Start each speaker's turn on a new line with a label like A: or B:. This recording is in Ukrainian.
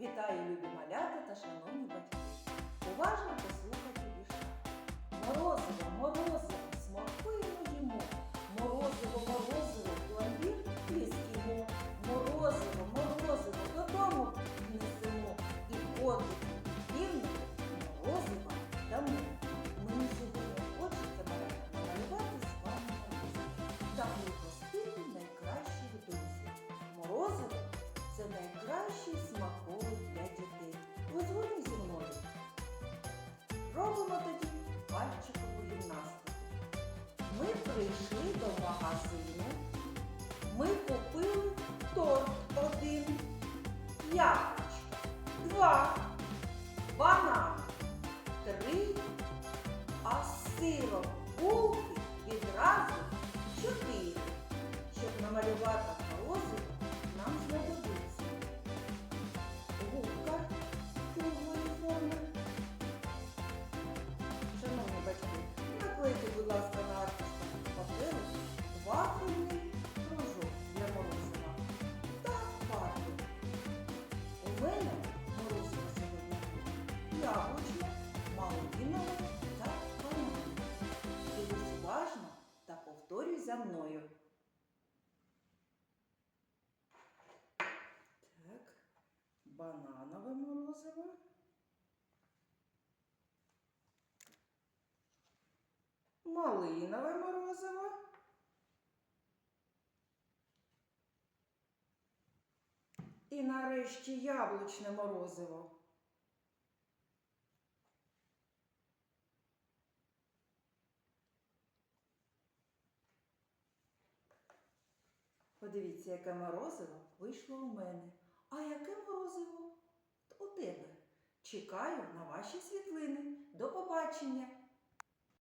A: Вітаю, любі малята та шановні батьки. Ми прийшли до магазину. Ми купили торт один, яблучко, два, банан, три, а з сиром мною. Так, бананове морозиво. Малинове морозиво. І нарешті яблучне морозиво. Подивіться, яке морозиво вийшло у мене. А яке морозиво у тебе? Чекаю на ваші світлини. До побачення!